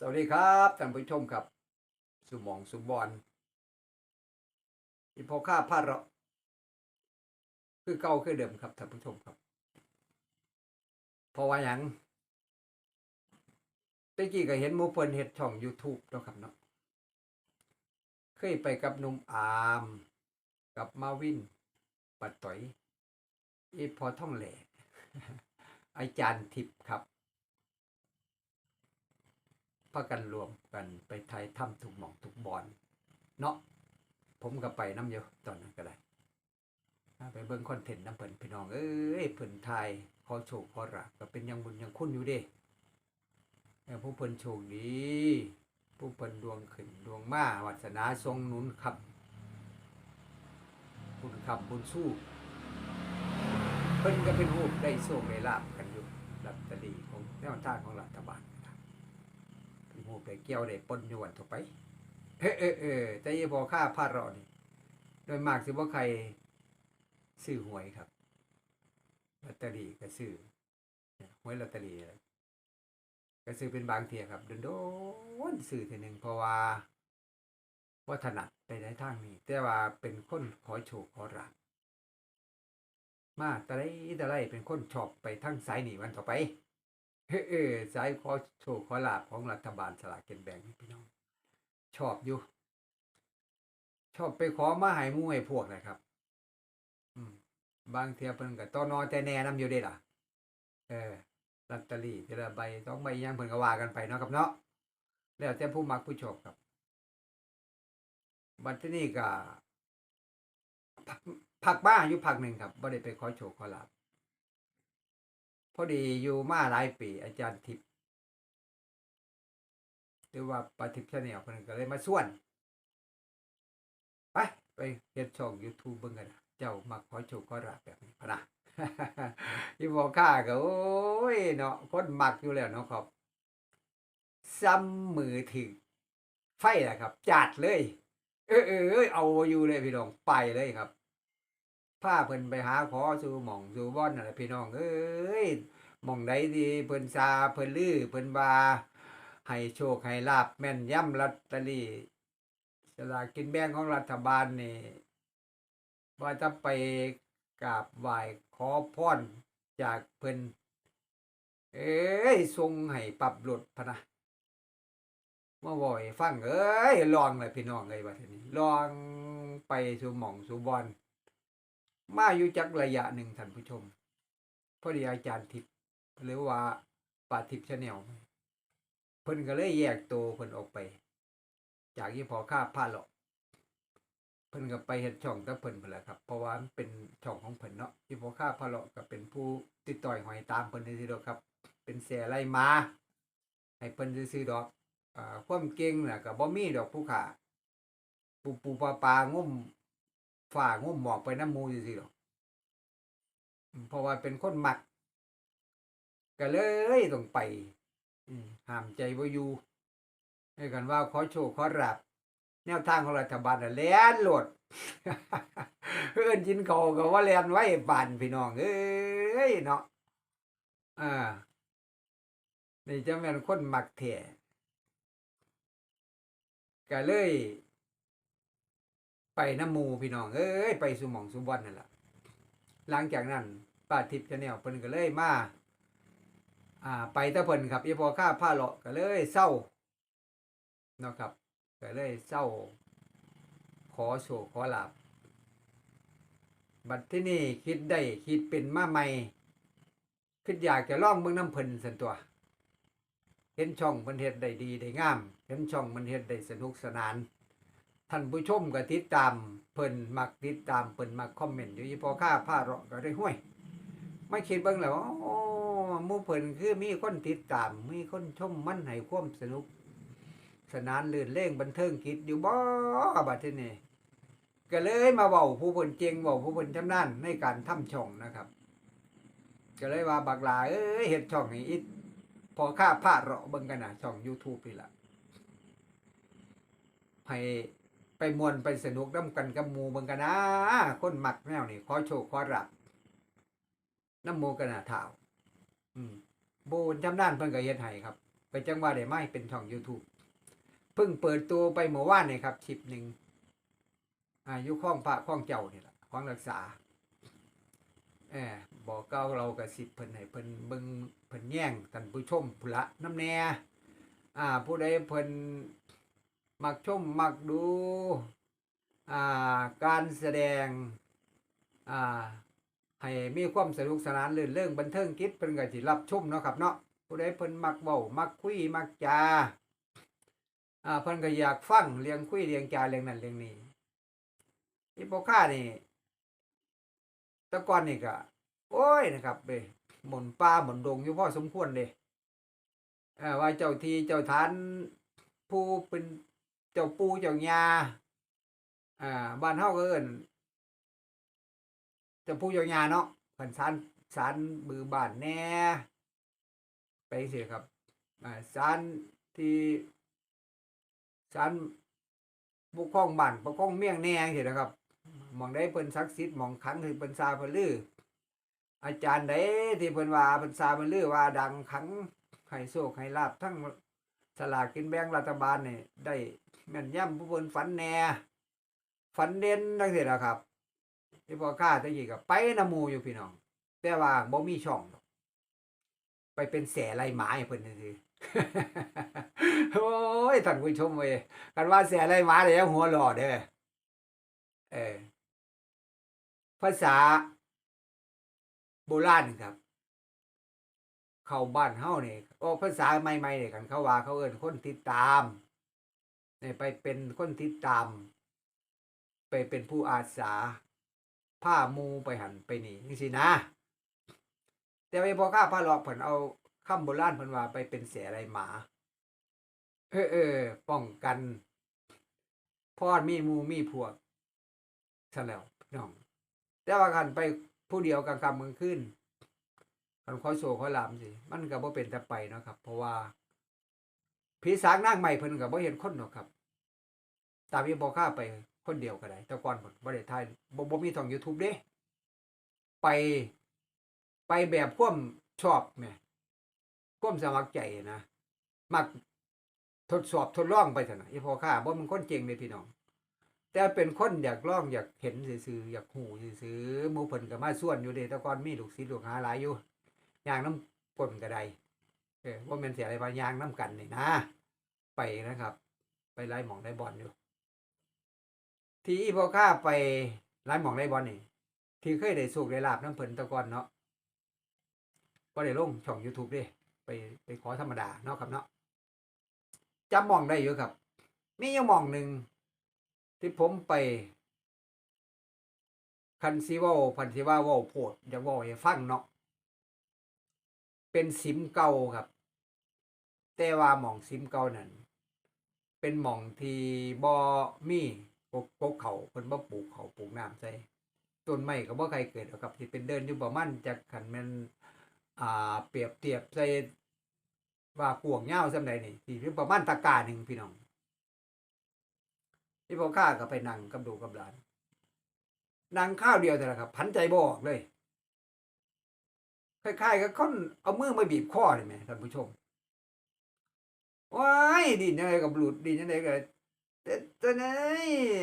สวัสดีครับท่านผู้ชมครับ สุมองสุบอลอีพอข้าพลาดเราคือเก่าคือเดิมครับท่านผู้ชมครับ เพราะว่าอย่างตะกี้ก็เห็นมูเปิ้นเฮ็ดช่อง YouTube เนาะครับเนาะเคยไปกับนุ่มอามกับมาวินปัดต่อยอีพอท่องแหล่อาจารย์ทิพย์ครับากันรวมกันไปไทยถ้ำถูกหมองถูกบอลเนาะผมก็ไปน้ำเยอะตอนนั้นก็ได้ไปเบิ่งคอนเทนต์น้ำเพิ่นพี่น้องเอ้ยเพิ่นไทยขอโชคขอราบก็เป็นยังบุญยังคุณอยู่เด้เอผู้เพิ่นโชคดีผู้เพิ่นดวงขึ้นดวงมาวัสนาทรงหนุนขับบุญขับบุญสู้ เพิ่นก็เป็นรูปได้โชคได้ลาบกันอยู่ลัตตอรี่ของแนวทางของรัฐบาล นะครับเป็นหูได้เกี่ยวได้ปนอยวนถูกไป เออเออเออแต่ยี่พอค่าพลาดเรานี่โดยมากสิว่าใครซื้อหวยครับลอตเตอรี่ก็ซื้อหวยลอตเตอรี่เรียก็ซื้อเป็นบางเทียครับโดนๆซื้อทีหนึ่งเพราะว่าว่าถนัดไปในทางนี้ แต่ว่าเป็นคนขอโชคขอราบมาแต่ไรแต่ไรเป็นคนชอบไปทั้งสายหนีวันต่อไป เออสายขอโชคขอลาบของรัฐบาลสลากกินแบ่งนี่พี่น้อง ชอบอยู่ ชอบไปขอมาหายมู่ให้พวกนะครับ อืม บางเทียเพิ่นก็ต้อนอแต่แน่นํอยู่เด้ล่ะ เออลอตเตอรี่ทีละใบสองใบยังเพิ่นก็ว่ากันไปเนาะครับเนาะแล้วแต่ผู้มักผู้ชอบครับ บัดทีนี้ก็พักพักบ้าอยู่พักหนึ่งครับบ่ได้ไปขอโชคขอลาบ พอดีอยู่มาหลายปี อาจารย์ทิพย์หรือว่าปาทิพย์ชาแนลคนนึงก็เลยมาส่วน ไป ไปเฮ็ดช่อง YouTube เบิ่งกันะเจ้ามักขอโชคขอราบแบบนี้พนะที่บอกข้าก็โอ้ยเนาะคนมักอยู่แล้วเนาะครับซ้ำมือถึงไฟแหละครับ จัดเลย เออเออเอยเอาอยู่เลยพี่น้องไปเลยครับ พาเพิ่นไปหาขอสู่หม่องสู่บ่อนนั่นแหละพี่น้องเอ้ยหม่องใดดีเพิ่นซาเพิ่นลือเพิ่นว่าให้โชคให้ลาบแม่นย่ำลอตเตอรี่สลากกินแบ่งของรัฐบาลนี่ว่าจะไปกราบไหว้ขอพรจากเพิ่นเอ้ยทรงให้ปรับลดพะนะมาบ่อยฟังเอ้ยลองเลยพี่น้องเอ้ยว่าทีนี้ลองไปสู่หม่องสู่บอน มาอยู่จักระยะหนึ่งท่านผู้ชม พอดีอาจารย์ทิพย์หรือว่าปาทิพย์ชาแนลเพิ่นก็เลยแยกตัวเพิ่นออกไป จากที่พอค่าผ้าหลอกเพิ่นก็ไปเฮ็ดช่องกับเพิ่นไปแหละครับ เพราะว่ามันเป็นช่องของเพิ่นเนาะที่พอค่าผ้าหลอกก็เป็นผู้ติดต่อยหอยตามเพิ่นซื่อๆดอกครับ เป็นเสียไรมา ให้เพิ่นซื่อดอกอ่าความเก่งน่ะก็บ่มีดอกผู้ขาปูปูปลาปลางุ่ม ฝ่างุ่มหมอกไปน้ำมูจริงๆหรอกเพราะว่าเป็นคนหมักก็เลยต้องไปห้ามใจว่าอยู่ให้กันว่าขอโชคขอรับ แนวทางของรัฐบาลน่ะแล่นโหลดเอินจินเขาก็ว่าแล่นไว้บานพี่น้องเอ้ยเนาะอ่านี่จะแม่นคนหมักแท้ก็เลย ไปน้ำมูพี่น้อง เอ้ยไปสุหมองสุบอนนั่นแหละหลังจากนั้นป้าทิพย์ชาแนลเพิ่นก็เลยมาอ่าไปตะเพิ่นครับอีพอค่าผ้าเลาะก็เลยเศร้าเนาะครับก็เลยเศร้า ขอโชคขอลาบบัดที่นี่คิดได้คิดเป็นมาใหม่คิดอยากจะล่องเมืองน้ำเพิ่นสันตัว เห็นช่องมันเฮ็ดได้ดีได้งาม เห็นช่องมันเฮ็ดได้สนุกสนาน ท่านผู้ชมก็ติดตามเพิ่นมักติดตามเพิ่นมักคอมเมนต์อยู่อีพอค่าผ้าเราะก็ได้ห้วย ไม่คิดเบิ่งแล้วโอ้หมู่เพิ่นคือมีคนติดตาม มีคนชมมันให้ความสนุก สนานลื่นเล่งบันเทิงคิดอยู่บ่บัดนี้ก็เลยมาเว้าผู้เพิ่นเก่งเว้าผู้เพิ่นชำนาญในการทำช่องนะครับ ก็เลยว่าบักหลาเอ้ยเฮ็ดช่องให้อิดพอค่าผ้าเราะเบิ่งกันนะช่อง YouTube นี่ล่ะให้ ไปมวนไปสนุกน้ำกันกับหมูเบิ่งกันนะคนหมักแนวนี่ขอโชคขอรับน้ำหมูกันนะเท่าอืมโบนจำนานเพิ่นก็เฮ็ดให้ครับก็จังว่าได้ไม่เป็นช่อง YouTube เพิ่งเปิดตัวไปเมื่อวานนี่ครับคลิปหนึ่งอายุข้องพระข้องเจ้านี่แหละของรักษาเอบอกเก้าเรากับสิบเพิ่นให้เพิ่นเบิ่งเพิ่นแย่งท่านผู้ชมผู้ละน้ำแน่อ่า ผู้ใดเพิ่น มักชมมักดูาการแสดงให้มีความสนุกสนานลื่นเรื่องบันเทิงคิดเพิ่นก็สิรับชมเนาะครับเนาะผู้ใดเพิ่นมักเว้ามักคุยมักจาอ่าเพิ่นก็อยากฟังเรียงคุยเรียงจาเรียงนั้นเรียงนี้อีโปค่านี่ตะกอนนี่ก็โอ้ยนะครับเด้หมุนป่าหมุนดงอยู่พ่อสมควรเด้อ่อว่าเจ้าทีเจ้าทานผู้เป็น จ้าปูเจ้ายาอ่าบ้านเฮาก็เอิ้นเจะพูดยาวๆเนาะขันสารสารบือบ้านแน่ไปเสียครับอ่าสารที่สารบุกครองบ้านปกครองเมี่ยงแน่เสียนะครับมองได้เพิ่นศักดิ์สิทธิ์มองขังที่เพิ่นซาเพิ่นลืออาจารย์ใดที่เพิ่นว่าเพิ่นซาเพิ่นลือว่าดังขังให้โชคให้ลาบทั้งสลากกินแบ่งรัฐบาลนี่ได้ แม่นย่ำผู้เพิ่นฝันแหน่ฝันเด่นจังซี่ละครับที่พอข้าตะกี้กับไปนำมูอยู่พี่น้อง แต่ว่าบ่มีช่อง ไปเป็นแสไรหมาให้เพิ่นซื่อๆโอ้ยท่านผู้ชมเว้ยกันว่าแสไรหมาแล้วหัวหล่อเด้อเออภาษาโบราณครับ เข้าบ้านเฮานี่โอ้ภาษาใหม่ๆนี่ยกันเขาว่าเขาเอิ้นคนติดตาม ไปเป็นคนติดตาม ไปเป็นผู้อาสาผ้ามูไปหันไปนี่จังซี่นะ แต่ไปพอข้าผ้าหลอกเพิ่นเอาคำโบราณเพิ่นว่าไปเป็นเสียอะไรหมา เออเออป้องกันพ่อมีมูมีพวกซะแล้วน้อง แต่ว่ากันไปผู้เดียวกลางค่ำกลางคืนคันขอโชว์ขอลามสิ มันก็บ่เป็นแต่ไปเนาะครับ เพราะว่า ผีสางนางใหม่เพิ่นก็บ่เห็นคนหรอกครับ ตามที่บอกข้าไปคนเดียวก็ได้แต่ก่อนผมบ่ได้ถ่ายบ่บ่มีช่อง YouTube เด้ไปไปแบบควมชอบแหมควมสมัครใจนะมักทดสอบทดลองไปเถอะนะอีพอข้าบ่มันคนเก่งเลยพี่น้อง แต่เป็นคนอยากลองอยากเห็นซื่อๆอยากหูซื่อๆหมู่เพิ่นก็มาส่วนอยู่เด้แต่ก่อนมีลูกศิษย์ลูกหาหลายอยู่ย่างน้ำปนก็ได้ เออว่าแม่นเสียอะไรบางอย่างน้ำกันนี่นะ ไปนะครับ ไปไล่หมองไล่บอลอยู่ ที่อีพอข้าไปร้านหมองไล่บอลนี่ที่เคยได้สูกได้ลาบน้ำเพิ่นตะกอนเนาะก็ได้ลงช่อง YouTube ด้ไปไปขอธรรมดาเนาะครับเนาะจำมองได้อยู่ครับ มีอยู่หมองหนึ่งที่ผมไป คันซีว่าพันซีว่าว่าโพดอยากว่าให้ฟังเนาะ เป็นซิมเก่าครับ แต่ว่าหม่องซิมเก่านั้นเป็นหม่องที่บ่มีกกกกเขาเพิ่นบ่ปลูกเขาปลูกน้ำใส่ต้นไม้ก็บ่ใครเกิดหรอกครับที่เป็นเดินอยู่ประมาณจากคันแม่นอ่าเปรียบเทียบใส่ว่ากวางยาวส่ำใดนี่ที่คือประมาณตะกร้าหนึ่งพี่น้องที่พ่อข้าก็ไปนั่งกับดูกับหลานนั่งข้าวเดียวแต่ละครับ พันใจบ่ออกเลย คล้ายๆกับคนเอามือมาบีบคอนี่แหมท่านผู้ชมว้ายดินยังไงกับหลุดดินยังไงกับแต่แต่ไหน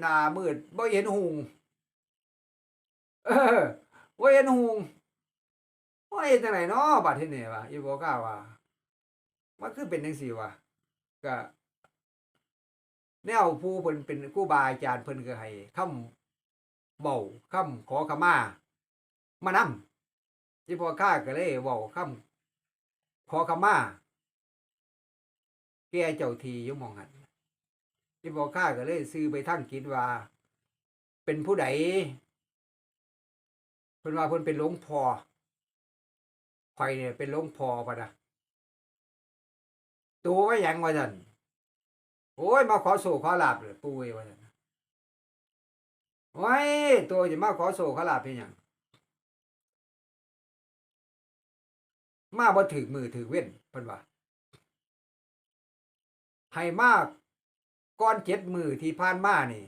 หน้ามืดบ่เห็นหุงเออบ่เห็นหุงว่าเห็นจังไหนเนาะบัดที่นี่วะอีบอกล้าว่ามันคือเป็นจังซี่วะก็แนวผู้เพิ่นเป็นครูบาอาจารย์เพิ่นก็ให้คำเว้าคำขอขมา มานำ อีพอข้าก็เลยเว้าคำขอขมาแก่เจ้าทีอยู่หมองหันที่บอข้าก็เลยซื้อไปทั้งคิดว่า เป็นผู้ใดเพิ่นว่าเพิ่นเป็นหลวงพ่อข่อยเนี่ยเป็นหลวงพ่อปะนะตัวไว้หยังว่าซั่นโอ้ยมาขอโศขอลาบเลยปุ้ยว่าซั่นโอ้ยตัวจะมาขอโศขอลาบเป็นหยัง มาบ่ถึกมือถึกเว้นเพิ่นว่าให้มากก้อนเจ็ดมือที่ผ่านมานี่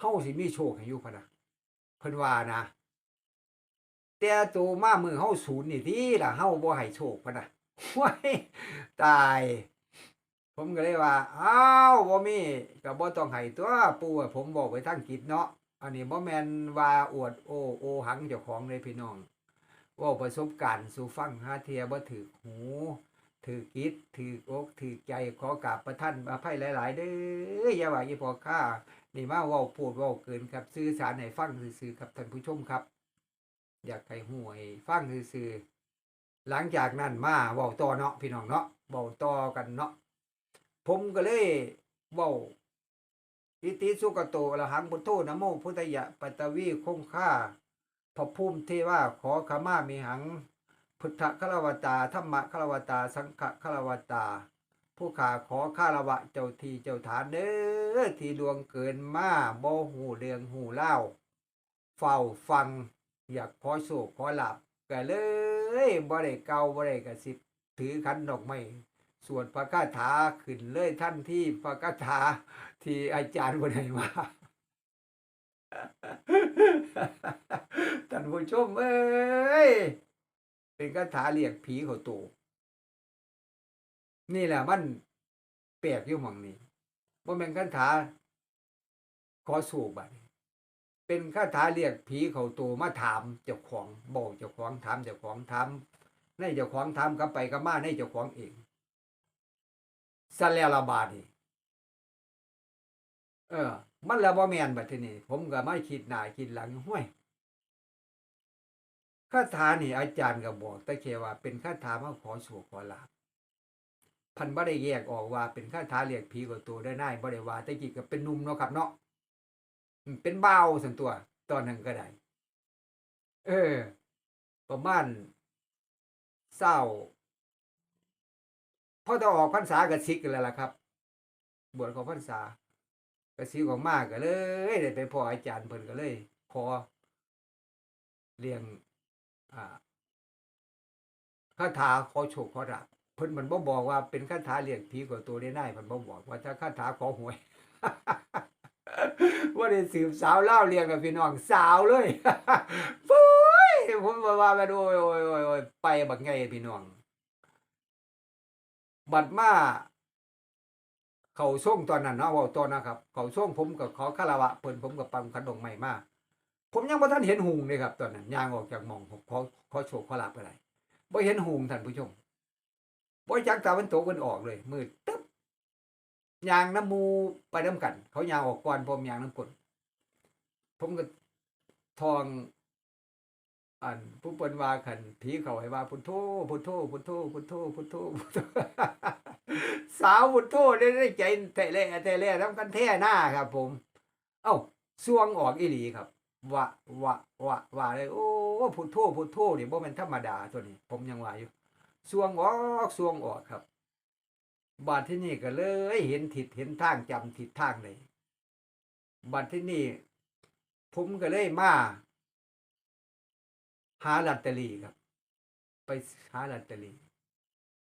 เฮาสิมีโชคให้อยู่พะนะเพิ่นว่านะแต่ตัวมามือเฮาศูนย์นี่ที่ล่ะเฮาบ่ให้โชคพะนะห้ยตาย ผมก็เลยว่าอ้าวบ่มีก็บ่ต้องให้ตัวปู่อะผมบอกไว้ทางกิจเนาะอันนี้บ่แม่นว่าอวดโอโอหังเจ้าของเลยพี่น้อง ว่าประสบการณ์สู่ฟังหาเทียบ่ถือหูถือกิจถืออกถือใจขอกราบประท่านอภัยหลาย ๆ เด้ออย่าว่าอีพอข้านี่มาว้าพูดว้าเกินครับสื่อสารให้ฟังซื่อครับท่านผู้ชมครับ อยากให้หูให้ฟังซื่อหลังจากนั้นมาเว้าต่อเนาะพี่น้องเนาะเว้าต่อกันเนาะผมก็เลยเว้าอิติสุกโตอรหังพุทโธนะโมพุทธยะปัตตวีคงค่า ระภูมิเทว่าขอขมามีหัง พุทธคารวตาธรรมคารวตา สังฆคารวตา ผู้ขาขอคารวะเจ้าทีเจ้าฐานเด้อที่ดวงเกินมาโบหูเรืองหูเล่า เฝ้าฟัง อยากขอโศกขอหลับก็เลยบ่ได้เกาบ่ได้กระสิบถือขันดอกไม้สวดพระคาถาขึ้นเลยท่านที่พระคาถาที่อาจารย์คนไหนมา ท่านผู้ชมเอ้ย เป็นคาถาเรียกผีเขาโตนี่แหละมันแปลกอยู่หม่องนี้ว่าเป็นคาถาขอสูบบัดเป็นคาถาเรียกผีเขาโตมาถามเจ้าของบอกเจ้าของถามเจ้าของถามในเจ้าของถามกลับไปกลับมาในเจ้าของเองสแล้วละบาดนี่เออ มันล้วบ่แมนบัดทีนี้ผมก็มาคิดหน้าคิดหลังห้วยคาถานี่อาจารย์ก็บอกแต่แค่ว่าเป็นคาถามาขอโชคขอลาพันบ่ได้แยกออกว่าเป็นคาถาเรียกผีกับตัวได้นายบ่ได้ว่าต่กี้ก็เป็นหนุ่มเนาะครับเนาะเป็นเบาสันตัว ตอนนั้นก็ได้ เออ ประมาณเศร้าพอจะออกพรรษาก็ซิกกันแล้วล่ะครับ บวชของพรรษา ก็สิของมากก็เลยได้ไปพออาจารย์เพิ่นก็เลยขอเรียงอ่าคาถาขอโชคขอลาภเพิ่นมันบ่บอกว่าเป็นคาถาเรียกผีกับตัวได้ได้เพิ่นบ่บอกว่าถ้าคาถาขอหวยว่าได้สืบสาวเล่าเรียงกับพี่น้องสาวเลยปุ้ยผมว่าว่าไปโอ้ยโอ้ยโอ้ยโอ้ยไปบักไงพี่น้อง บัดมา เขาส่งตอนนั้นเนาะเว่าตอนนะครับ เขาส่งผมกับขอคารวะเพิ่นผมกับปังขันดงใหม่มาผมยังบ่ทันเห็นหุงเลยครับ ตอนนั้นย่างออกจากมองผมขอขอโชคขอลาบอะไรบ่เห็นหุงท่านผู้ชมบ่จักตะวันโตกันออกเลย มืดตึ๊บยางน้ำมูไปน้ำกัน เขายางออกก่อนผมยางน้ำกลผมก็ทองอันผู้เปิ้นว่าขันผีเขาให้ว่าพุทโธพุทโธพุทโธพุทโธพุทโธพุทโธ สาวพุทโธได้ใจแต่แล่แต่แล่ทำกันแท้หน้าครับ ผม เอ้าสวงออกอีหลีครับวะวะวะวะเลยโอ้พุทโธพุทโธนี่บ่แม่นธรรมดาตัวนี้ ผมยังว่าอยู่สวงออกสวงออกครับ บาดที่นี่ก็เลย เห็นทิศเห็นทางจำทิศทางเลยบาดที่นี่ ผมก็เลยมาหาลอตเตอรี่ครับ ไปหาลอตเตอรี่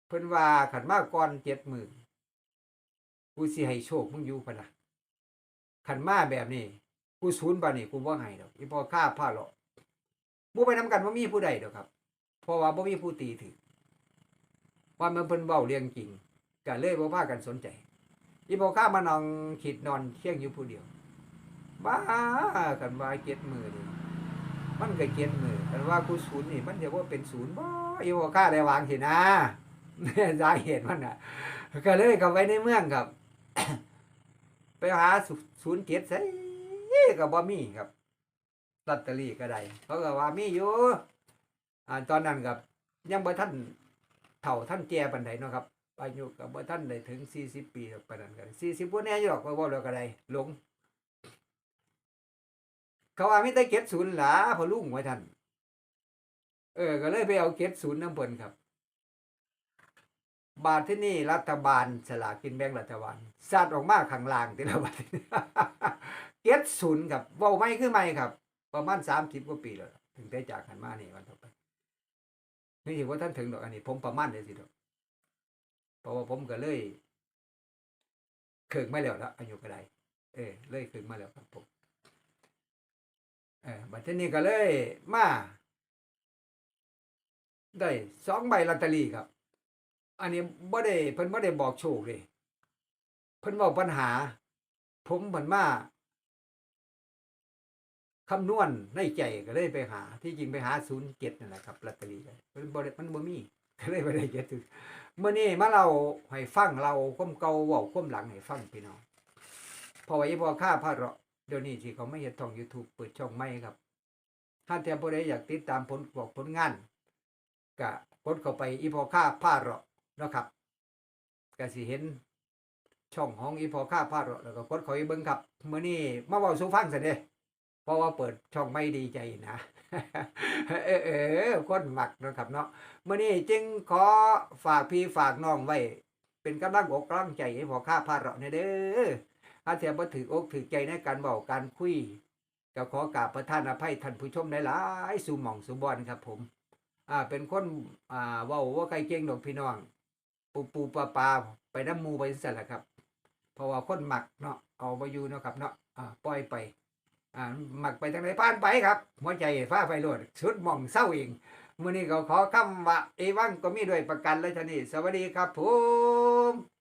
เพิ่นว่าขันมาก่อนเจ็ดหมื่นกูสิให้โชคมึงอยู่พะนะขันมาแบบนี้กูศูนย์ปานนี้กูบ่ให้ดอกอีพอค่าผ้าหรอกบ่ไปนำกันบ่มีผู้ใดดอกครับ เพราะว่าบ่มีผู้ตีถึงว่ามันเพิ่นเว้าเรื่องจริงก็เลยบ่พากันสนใจ อีพอค่ามานั่งคิดนอนเที่ยงอยู่ผู้เดียว บ้ากันว่าเจ็ดมือนี่มันก็เจ็ดมือกันว่ากูศูนย์นี่ มันจะว่าเป็นศูนย์บ่อีพอค่าได้วางสินะ สาเหตุมันอะ ก็เลยกลับไปในเมืองครับ ไปหาศูนย์เจ็ดใส่ก็บ่มีครับลอตเตอรี่ก็ได้เขาก็ว่ามีอยู่อ่าตอนนั้นกับยังบ่ท่านเฒ่าท่านแก่ปานใดเนาะครับอายุก็บ่ท่านได้ถึง40ปีหรอกปานนั้นก็40บ่แน่อยู่หรอกก็บ่แล้วก็ได้หลง เขาว่ามีแต่เก็บศูนย์หลาพอลุงไว้ท่านเออ ก็เลยไปเอาเก็บศูนย์น้ำเพิ่นครับ บาทที่นี่รัฐบาลสลากกินแบ่งรัฐบาลสาดออกมาข้างล่างที่ละบาทเก็ตศูนย์ครับว้าไม่คือไม่ครับ ประมาณสามสิบกว่าปีแล้วถึงได้จากกันมานี่วันต่อไปนี่ถือว่าท่านถึงดอกอันนี้ ผมประมาณเลยสิดอกเพราะว่าผมก็เลยเคิงมาแล้วละอายุก็ได้เออเลยเคิงมาแล้วครับผมเออบัดทีนี้ก็เลยมาได้สองใบลอตเตอรี่ครับ อันนี้บ่ได้เพิ่นบ่ได้บอกโชคเลยเพิ่นบอกปัญหา ผมเหมือนมาคำนวณในใจก็เลยไปหา ที่จริงไปหา07นั่นแหละครับลอตเตอรี่ก็เพิ่นบ่ได้มันบ่มีก็เลยบ่ได้เก็บถึงมื้อนี้มาเราให้ฟังเราความเก่าเว้าความหลังให้ฟังพี่น้องพราะว่าอีพอค่าพาเราะเดี๋ยวนี้ที่เขาไม่เฮ็ดช่อง YouTube เปิดช่องใหม่ครับ ถ้าแต่ผู้ใดอยากติดตามผลบอกผลงานก็กดเข้าไปอีพอค่าพาเรา นะครับก็สิเห็นช่องของอีพอค่าพาเราแล้วก็กดข้าไปเบิ่งครับเมื้อนี้มาเว้าสู่ฟังซะเด้เพราะว่าเปิดช่องไม่ดีใจนะ เออเออคนหมักนะครับเนาะเมื้อนี้จึงขอฝากพี่ฝากน้องไว้ เป็นกำลังอกกำลังใจให้พอค่าพาเราเนี่ยเด้อถ้าเทียบ่ถืออกถือใจในการเว้าการคุยก็ขอกราบประทานอภัยท่านผู้ชมหลายๆสู่หม่องสู่บอนครับผม อ่าเป็นคนอ่าเว้าว่าใครเก่งดอกพี่น้อง ปูปูปลาปลาไปน้ำมูไปสั่นแหละครับ เพราะว่าคนหมักเนาะเอาไปอยู่เนาะครับเนาะอ่าปล่อยไปอ่าหมักไปทางไหนผ่านไปครับหัวใจฟ้าไฟโลดชุดหม่องเศร้าเองมื่อนี้เขาขอคำว่าเอวังก็มีด้วยประกันเลยท่านี้สวัสดีครับผม